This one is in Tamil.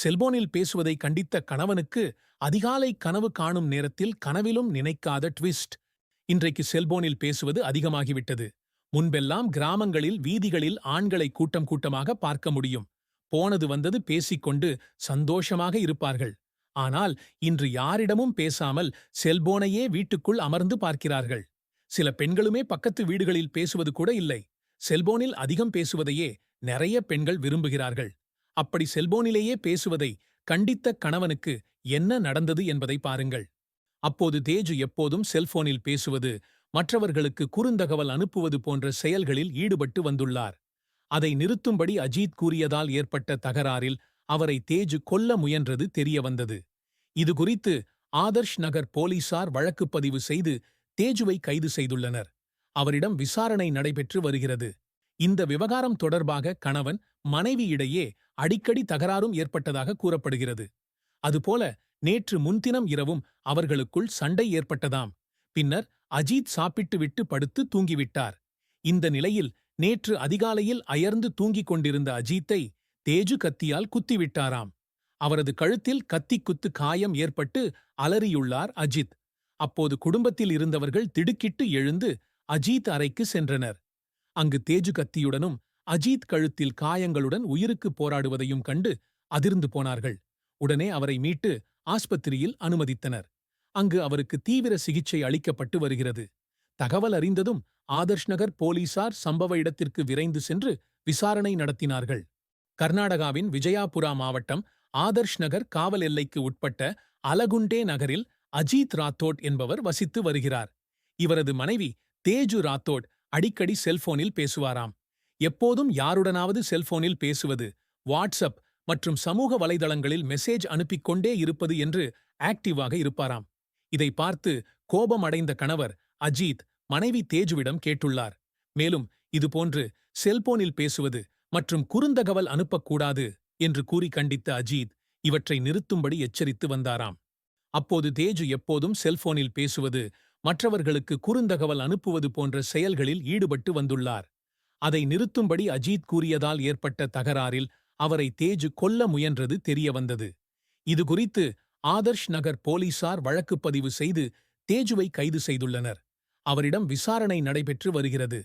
செல்போனில் பேசுவதை கண்டித்த கணவனுக்கு அதிகாலை கனவு காணும் நேரத்தில் கனவிலும் நினைக்காத ட்விஸ்ட். இன்றைக்கு செல்போனில் பேசுவது அதிகமாகிவிட்டது. முன்பெல்லாம் கிராமங்களில் வீதிகளில் ஆண்களை கூட்டம் கூட்டமாக பார்க்க முடியும். போனது வந்தது பேசிக்கொண்டு சந்தோஷமாக இருப்பார்கள். ஆனால் இன்று யாரிடமும் பேசாமல் செல்போனையே வீட்டுக்குள் அமர்ந்து பார்க்கிறார்கள். சில பெண்களுமே பக்கத்து வீடுகளில் பேசுவது கூட இல்லை. செல்போனில் அதிகம் பேசுவதையே நிறைய பெண்கள் விரும்புகிறார்கள். அப்படி செல்போனிலேயே பேசுவதை கண்டித்த கணவனுக்கு என்ன நடந்தது என்பதை பாருங்கள். அப்போது தேஜு எப்போதும் செல்போனில் பேசுவது மற்றவர்களுக்கு குறுந்தகவல் அனுப்புவது போன்ற செயல்களில் ஈடுபட்டு வந்துள்ளார். அதை நிறுத்தும்படி அஜீத் கூறியதால் ஏற்பட்ட தகராறில் அவரை தேஜு கொல்ல முயன்றது தெரியவந்தது. இது குறித்து ஆதர்ஷ் நகர் போலீசார் வழக்கு பதிவு செய்து தேஜுவை கைது செய்துள்ளனர். அவரிடம் விசாரணை நடைபெற்று வருகிறது. இந்த விவகாரம் தொடர்பாக கணவன் மனைவியிடையே அடிக்கடி தகராறும் ஏற்பட்டதாக கூறப்படுகிறது. அதுபோல நேற்று முன்தினம் இரவும் அவர்களுக்குள் சண்டை ஏற்பட்டதாம். பின்னர் அஜீத் சாப்பிட்டுவிட்டு படுத்து தூங்கிவிட்டார். இந்த நிலையில் நேற்று அதிகாலையில் அயர்ந்து தூங்கிக் கொண்டிருந்த அஜீத்தை தேஜு கத்தியால் குத்திவிட்டாராம். அவரது கழுத்தில் கத்தி குத்து காயம் ஏற்பட்டு அலறியுள்ளார் அஜித். அப்போது குடும்பத்தில் இருந்தவர்கள் திடுக்கிட்டு எழுந்து அஜீத் அறைக்கு சென்றனர். அங்கு தேஜு கத்தியுடனும் அஜீத் கழுத்தில் காயங்களுடன் உயிருக்கு போராடுவதையும் கண்டு அதிர்ந்து போனார்கள். உடனே அவரை மீட்டு ஆஸ்பத்திரியில் அனுமதித்தனர். அங்கு அவருக்கு தீவிர சிகிச்சை அளிக்கப்பட்டு வருகிறது. தகவல் அறிந்ததும் ஆதர்ஷ் நகர் போலீசார் சம்பவ இடத்திற்கு விரைந்து சென்று விசாரணை நடத்தினார்கள். கர்நாடகாவின் விஜயாபுரா மாவட்டம் ஆதர்ஷ் நகர் காவல் எல்லைக்கு உட்பட்ட அலகுண்டே நகரில் அஜீத் ராத்தோட் என்பவர் வசித்து வருகிறார். இவரது மனைவி தேஜு ராத்தோட் அடிக்கடி செல்போனில் பேசுவாராம். எப்போதும் யாருடனாவது செல்போனில் பேசுவது வாட்ஸ்அப் மற்றும் சமூக வலைதளங்களில் மெசேஜ் அனுப்பிக்கொண்டே இருப்பது என்று ஆக்டிவாக இருப்பாராம். இதை பார்த்து கோபம் அடைந்த கணவர் அஜீத் மனைவி தேஜுவிடம் கேட்டுள்ளார். மேலும் இதுபோன்று செல்போனில் பேசுவது மற்றும் குறுந்தகவல் அனுப்பக்கூடாது என்று கூறி கண்டித்த அஜீத் இவற்றை நிறுத்தும்படி எச்சரித்து வந்தாராம். அப்போது தேஜு எப்போதும் செல்போனில் பேசுவது மற்றவர்களுக்கு குறுந்தகவல் அனுப்புவது போன்ற செயல்களில் ஈடுபட்டு வந்துள்ளார். அதை நிறுத்தும்படி அஜீத் கூறியதால் ஏற்பட்ட தகராறில் அவரை தேஜு கொல்ல முயன்றது தெரியவந்தது. இதுகுறித்து ஆதர்ஷ் நகர் போலீசார் வழக்கு பதிவு செய்து தேஜுவை கைது செய்துள்ளனர். அவரிடம் விசாரணை நடைபெற்று வருகிறது.